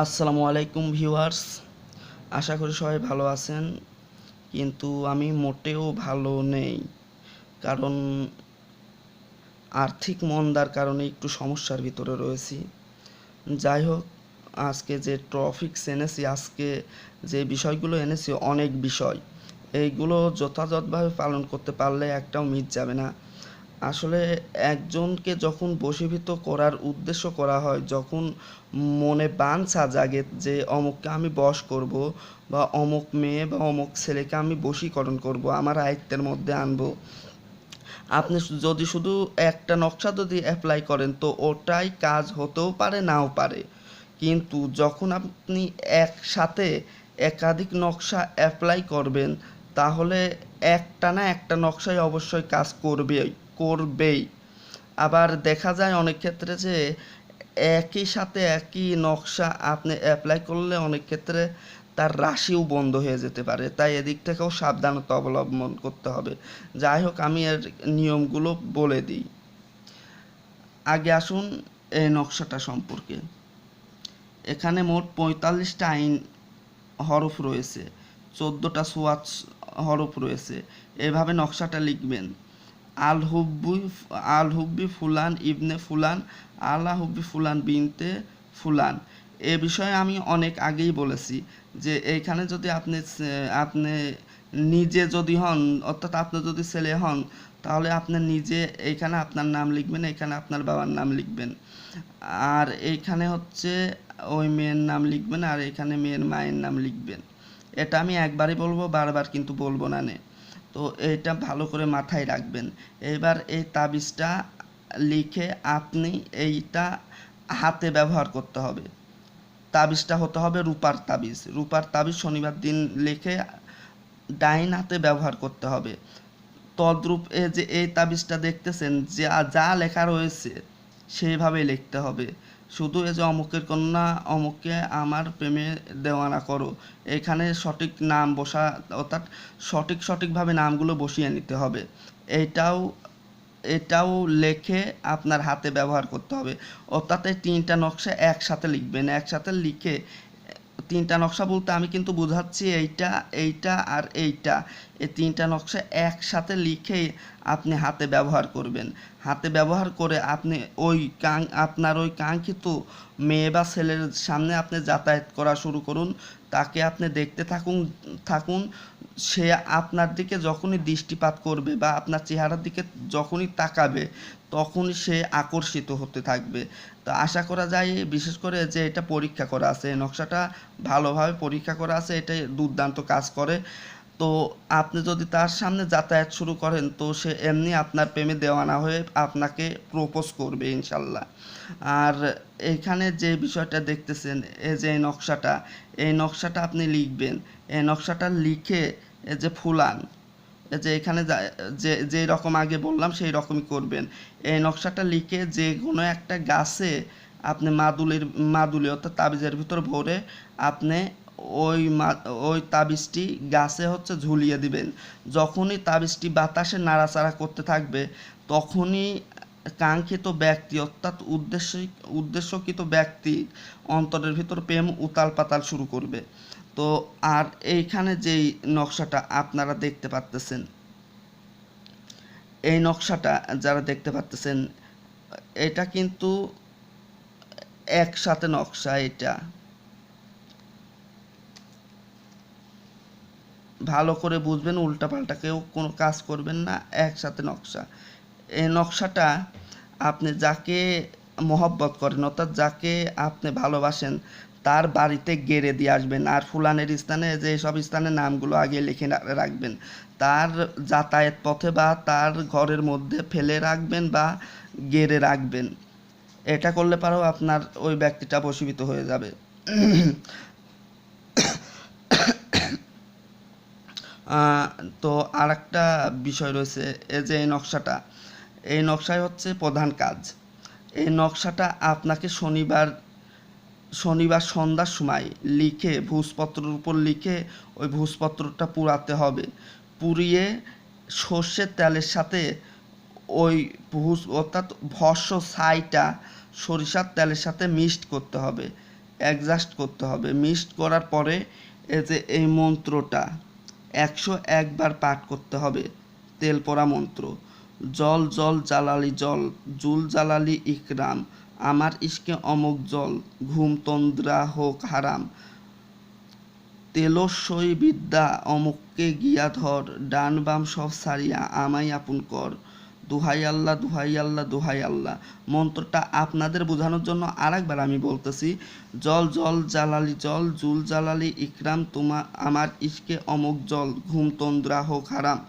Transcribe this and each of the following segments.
আসসালামু আলাইকুম ভিউয়ার্স। আশা করি সবাই ভালো আছেন, কিন্তু আমি মোটেও ভালো নেই। কারণ আর্থিক মন্দার কারণে একটু সমস্যার ভিতরে রয়েছি। যাই হোক, আজকে যে টপিকস এনেছি, আজকে যে বিষয়গুলো এনেছি অনেক বিষয়। এইগুলো যথাযথভাবে পালন করতে পারলে একটাও মিট যাবে না। আসলে একজনকে যখন বশীভূত করার উদ্দেশ্য করা হয়, যখন মনে বাঞ্ছা জাগে যে অমুককে আমি বশ করব বা অমুক মেয়ে বা অমুক ছেলেকে আমি বশীকরণ করব, আমার আয়ত্তের মধ্যে আনব। আপনি যদি শুধু একটা নকশা যদি অ্যাপ্লাই করেন, তো ওটাই কাজ হতেও পারে, নাও পারে। কিন্তু যখন আপনি একসাথে একাধিক নকশা অ্যাপ্লাই করবেন, তাহলে একটা না একটা নকশাই অবশ্যই কাজ করবেই। করবেই। আবার দেখা যায় অনেক ক্ষেত্রে যে, একই সাথে একই নকশা আপনি অ্যাপ্লাই করলে অনেক ক্ষেত্রে তার রাশিও বন্ধ হয়ে যেতে পারে। তাই এদিক থেকেও সাবধানতা অবলম্বন করতে হবে। যাই হোক, আমি এর নিয়মগুলো বলে দিই। আগে আসুন এই নকশাটা সম্পর্কে। এখানে মোট পঁয়তাল্লিশটা আইন হরফ রয়েছে। চোদ্দোটা সোয়াচ হরফ রয়েছে। এভাবে নকশাটা লিখবেন। আল হুব্বি আল হুব্বি ফুলান, ইবনে ফুলান আলা হুব্বি ফুলান বিনতে ফুলান। এ বিষয়ে আমি অনেক আগেই বলেছি যে এইখানে যদি আপনি আপনি নিজে যদি হন, অর্থাৎ আপনি যদি ছেলে হন, তাহলে আপনি নিজে এইখানে আপনার নাম লিখবেন, এখানে আপনার বাবার নাম লিখবেন। আর এইখানে হচ্ছে ওই মেয়ের নাম লিখবেন আর এখানে মেয়ের মায়ের নাম লিখবেন। এটা আমি একবারই বলব, বারবার কিন্তু বলব না নে। তো এটা ভালো করে মাথায় রাখবেন। এবার এই তাবিজটা লিখে আপনি এইটা হাতে ব্যবহার করতে হবে। তাবিজটা হতে হবে রূপার তাবিজ। রূপার তাবিজ শনিবার দিন লিখে ডাইন হাতে ব্যবহার করতে হবে। তদ্রূপ এ যে এই তাবিজটা দেখতেছেন, যা যা লেখা রয়েছে, সেইভাবে লিখতে হবে। শুধু এই যে অমুকের কন্যা, অমুককে আমার প্রেমে দেওয়ানা করো। এখানে সঠিক নাম বসা, অর্থাৎ সঠিক সঠিকভাবে নামগুলো বসিয়ে নিতে হবে। এটাও এটাও লেখে আপনার হাতে ব্যবহার করতে হবে। অর্থাৎ এই তিনটা নকশা একসাথে লিখবেন। একসাথে লিখে তিনটা নকশা বলতে আমি কিন্তু বোঝাচ্ছি এইটা এইটা আর এইটা। এই তিনটা নকশা একসাথে লিখে আপনি হাতে ব্যবহার করবেন। হাতে ব্যবহার করে আপনি ওই কাং আপনার ওই কাঙ্ক্ষিত মেয়ে বা ছেলের সামনে আপনি যাতায়াত করা শুরু করুন। তাকে আপনি দেখতে থাকুন থাকুন। সে আপনার দিকে যখনই দৃষ্টিপাত করবে বা আপনার চেহারার দিকে যখনই তাকাবে তখন সে আকর্ষিত হতে থাকবে। তো আশা করা যায়, বিশেষ করে যে এটা পরীক্ষা করা আছে, নকশাটা ভালোভাবে পরীক্ষা করা আছে, এটাই দুর্দান্ত কাজ করে। তো আপনি যদি তার সামনে যাতায়াত শুরু করেন, তো সে এমনি আপনার প্রেমে দেওয়ানা হয়ে আপনাকে প্রপোজ করবে ইনশাল্লাহ। আর এখানে যে বিষয়টা দেখতেছেন, এই যে নকশাটা, এই নকশাটা আপনি লিখবেন। এই নকশাটা লিখে এই যে ফুলান যে এখানে যে যে রকম আগে বললাম সেই রকমই করবেন। এই নকশাটা লিখে যে কোনো একটা গাছে আপনি মাদুলির, মাদুলি অর্থাৎ তাবিজের ভিতর ভরে আপনি ওই ওই তাবিজটি গাছে হচ্ছে ঝুলিয়ে দিবেন। যখনই তাবিজটি বাতাসে নাড়াচাড়া করতে থাকবে, তখনই কাঙ্ক্ষিত ব্যক্তি, অর্থাৎ উদ্দেশ্য, উদ্দেশ্যকৃত ব্যক্তি অন্তরের ভিতর প্রেম উতাল পাতাল শুরু করবে। তো আর এইখানে যেই নকশাটা আপনারা দেখতে পাচ্তেছেন এই নকশাটা যারা দেখতে পাচ্তেছেন এটা কিন্তু একসাথে নকশা এটা। ভালো করে বুঝবেন উল্টাপাল্টা কেউ কোনো কাজ করবেন না, একসাথে নকশা। এই নকশাটা আপনি যাকে মহব্বত করেন, অর্থাৎ যাকে আপনি ভালোবাসেন, তার বাড়িতে গেড়ে দিয়ে আসবেন। আর ফুলানের স্থানে যে সব স্থানের নামগুলো আগে লিখে রাখবেন। তার যাতায়াত পথে বা তার ঘরের মধ্যে ফেলে রাখবেন বা গেড়ে রাখবেন। এটা করলে পারেও আপনার ওই ব্যক্তিটা বশীভূত হয়ে যাবে। তো আর একটা বিষয় রয়েছে, এই যে এই নকশাটা, এই নকশায় হচ্ছে প্রধান কাজ। এই নকশাটা আপনাকে শনিবার শনিবার সন্ধ্যার সময় লিখে ভূষপত্রের উপর লিখে ওই ভূষপত্রটা পুরাতে হবে। পুড়িয়ে সর্ষের তেলের সাথে ওই ভূষ অর্থাৎ ভস্য ছাইটা সরিষার তেলের সাথে মিক্সড করতে হবে অ্যাডজাস্ট করতে হবে। মিক্সড করার পরে এই যে এই মন্ত্রটা একশো একবার পাঠ করতে হবে। তেল পড়া মন্ত্র, জল জল জালালি জল, জুল জালালি ইকরাম, আমার ইশকে অমুক জল, ঘুম তন্দ্রা হোক হারাম। তেলস্বই বিদ্যা অমুককে গিয়া ধর, ডান বাম সব সারিয়া আমাই আপন কর। দুহাই আল্লাহ দুহাই আল্লাহ দুহাই আল্লাহ। মন্ত্রটা আপনাদের বোঝানোর জন্য আরেকবার আমি বলতেছি, জল জল জালালি জল, জুল জালালি ইকরাম, তোমা, আমার ইশকে অমুক জল, ঘুম, তন্দ্রা হোক হারাম।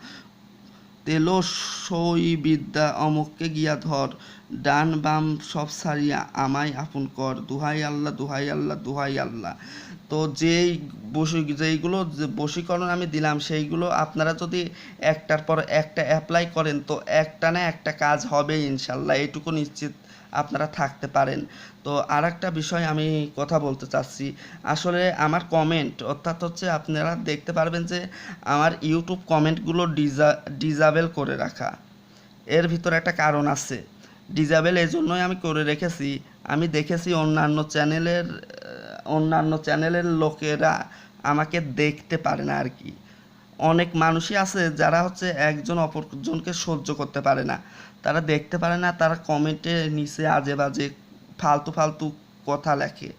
তেলসই বিদ্যা অমুককে গিয়া ধর। ডান বাম সব সারিয়া আমায় আপন কর। দুহাই আল্লাহ দুহাই আল্লাহ দুহাই আল্লাহ। তো যেই বসি, যেইগুলো বশীকরণ আমি দিলাম, সেইগুলো আপনারা যদি একটার পর একটা অ্যাপ্লাই করেন, তো একটা না একটা কাজ হবে ইনশাল্লাহ। এইটুকু নিশ্চিত আপনারা থাকতে পারেন। তো আর একটা বিষয় আমি কথা বলতে চাচ্ছি। আসলে আমার কমেন্ট অর্থাৎ হচ্ছে আপনারা দেখতে পারবেন যে আমার ইউটিউব কমেন্টগুলো ডিজা, ডিজাবেল করে রাখা। এর ভিতরে একটা কারণ আছে। ডিজাবেল এই জন্যই আমি করে রেখেছি। আমি দেখেছি অন্যান্য চ্যানেলের অন্যান্য চ্যানেলের লোকেরা আমাকে দেখতে পারে না আর কি অনেক মানুষই আছে যারা হচ্ছে একজন অপরজনকে সহ্য করতে পারে না। তারা দেখতে পারে না, তারা কমেন্টে নিচে আজে বাজে ফালতু ফালতু কথা লেখে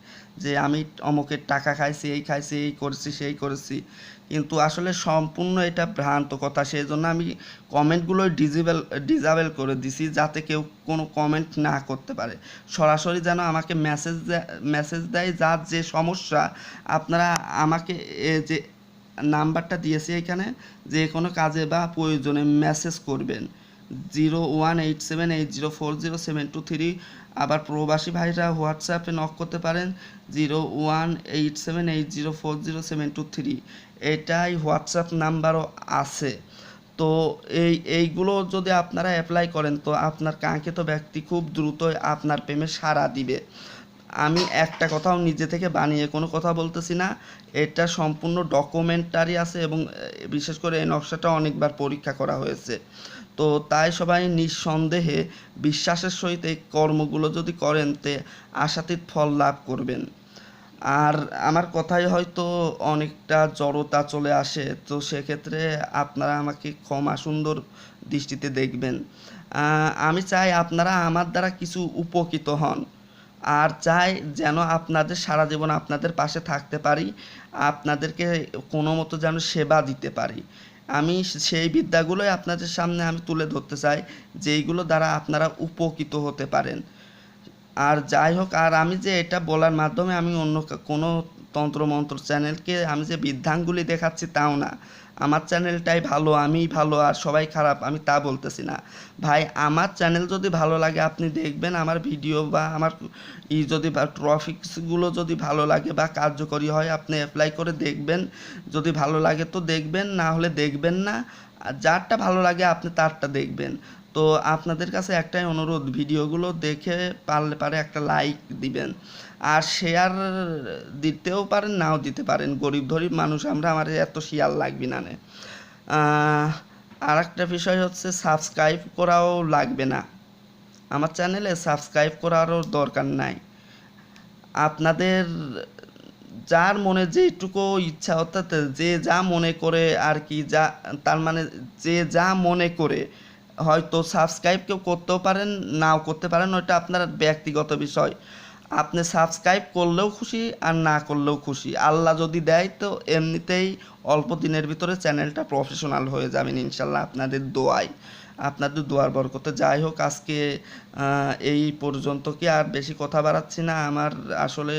যে আমি অমুকের টাকা খাইছি, এই খাইছি, এই করেছি, সেই করেছি। কিন্তু আসলে সম্পূর্ণ এটা ভ্রান্ত কথা। সেই জন্য আমি কমেন্টগুলোই ডিজেবল, ডিজাবেল করে দিছি যাতে কেউ কোনো কমেন্ট না করতে পারে। সরাসরি যেন আমাকে মেসেজ মেসেজ দেয় যার যে সমস্যা, আপনারা আমাকে যে নাম্বারটা দিয়েছি এখানে, যে কোনো কাজে বা প্রয়োজনে মেসেজ করবেন। Zero one eight seven eight zero four zero seven two three. আবার প্রবাসী ভাইরা হোয়াটসঅ্যাপে নক করতে পারেন zero one eight seven eight zero four zero seven two three. এটাই হোয়াটসঅ্যাপ নাম্বারও আছে। তো এই, এইগুলো যদি আপনারা অ্যাপ্লাই করেন, তো আপনার কাঙ্ক্ষিত ব্যক্তি খুব দ্রুতই আপনার প্রেমে সাড়া দিবে। আমি একটা কথাও নিজে থেকে বানিয়ে কোনো কথা বলতেছি না। এটা সম্পূর্ণ ডকুমেন্টারি আছে এবং বিশেষ করে এই নকশাটা অনেকবার পরীক্ষা করা হয়েছে। তো তাই সবাই নিঃসন্দেহে বিশ্বাসের সহিত এই কর্মগুলো যদি করেন, তে আশাতীত ফল লাভ করবেন। আর আমার কথায় হয়তো অনেকটা জড়তা চলে আসে, তো সেক্ষেত্রে আপনারা আমাকে ক্ষমা সুন্দর দৃষ্টিতে দেখবেন। আমি চাই আপনারা আমার দ্বারা কিছু উপকৃত হন। আর চাই যেন আপনাদের সারা জীবন আপনাদের পাশে থাকতে পারি, আপনাদেরকে কোনো মতো যেন সেবা দিতে পারি। আমি সেই বিদ্যাগুলোই আপনাদের সামনে আমি তুলে ধরতে চাই, যেইগুলো দ্বারা আপনারা উপকৃত হতে পারেন। আর যাই হোক, আর আমি যে এটা বলার মাধ্যমে আমি অন্য কোনো তন্ত্রমন্ত্র চ্যানেলকে আমি যে বিদ্যাঙ্গুলি দেখাচ্ছি তাও না। আমার চ্যানেলটাই ভালো, আমিই ভালো আর সবাই খারাপ, আমি তা বলতেছি না। ভাই, আমার চ্যানেল যদি ভালো লাগে, আপনি দেখবেন আমার ভিডিও বা আমার ই যদি ট্রফিক্সগুলো যদি ভালো লাগে বা কার্যকরী হয়, আপনি অ্যাপ্লাই করে দেখবেন। যদি ভালো লাগে তো দেখবেন, না হলে দেখবেন না। আর যারটা ভালো লাগে, আপনি তারটা দেখবেন। তো আপনাদের কাছে একটাই অনুরোধ ভিডিওগুলো দেখে পারলে, পারে একটা লাইক দিবেন। আর শেয়ার দিতেও পারেন, নাও দিতে পারেন। গরিব ধরিব মানুষ, আমরা আমার এত শেয়ার লাগবে না আর একটা বিষয় হচ্ছে সাবস্ক্রাইব করাও লাগবে না। আমার চ্যানেলে সাবস্ক্রাইব করারও দরকার নাই। আপনাদের যার মনে যেটুকু ইচ্ছা, অর্থাৎ যে যা মনে করে আর কি, যা, তার মানে যে যা মনে করে, হয়তো সাবস্ক্রাইব কেউ করতেও পারেন, নাও করতে পারেন ওটা আপনার ব্যক্তিগত বিষয়। আপনি সাবস্ক্রাইব করলেও খুশি আর না করলেও খুশি। আল্লাহ যদি দেয় তো এমনিতেই অল্প দিনের ভিতরে চ্যানেলটা প্রফেশনাল হয়ে যাবেন ইনশাল্লাহ আপনাদের দোয়ায়। আপনাদের দোয়ার বরকতে। যাই হোক, আজকে এই পর্যন্ত কি আর বেশি কথা বাড়াচ্ছি না। আমার আসলে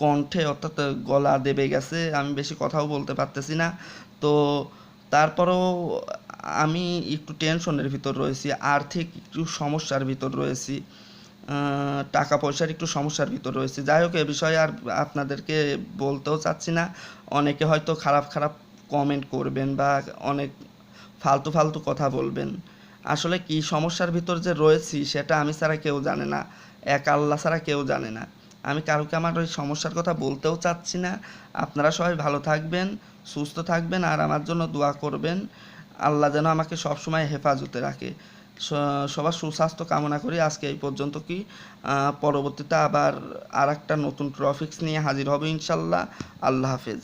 কণ্ঠে অর্থাৎ গলা দেবে গেছে। আমি বেশি কথাও বলতে পারতেছি না। তো তারপরেও আমি একটু টেনশনের ভিতর রয়েছি। আর্থিক একটু সমস্যার ভিতর রয়েছি। টাকা পয়সার একটু সমস্যার ভিতর রয়েছে। যাই হোক, এ বিষয়ে আর আপনাদেরকে বলতেও চাচ্ছি না। অনেকে হয়তো খারাপ খারাপ কমেন্ট করবেন বা অনেক ফালতু ফালতু কথা বলবেন। আসলে কি সমস্যার ভিতর যে রয়েছি, সেটা আমি ছাড়া কেউ জানে না। এক আল্লাহ ছাড়া কেউ জানে না। আমি কারোকে আমার ওই সমস্যার কথা বলতেও চাচ্ছি না। আপনারা সবাই ভালো থাকবেন, সুস্থ থাকবেন আর আমার জন্য দোয়া করবেন। আল্লাহ যেন আমাকে সবসময় হেফাজতে রাখে। সবার সুস্বাস্থ্য কামনা করি। আজকে এই পর্যন্ত কি পরবর্তীতে আবার আর একটা নতুন ট্রফিক্স নিয়ে হাজির হবে ইনশাল্লাহ। আল্লাহ হাফেজ।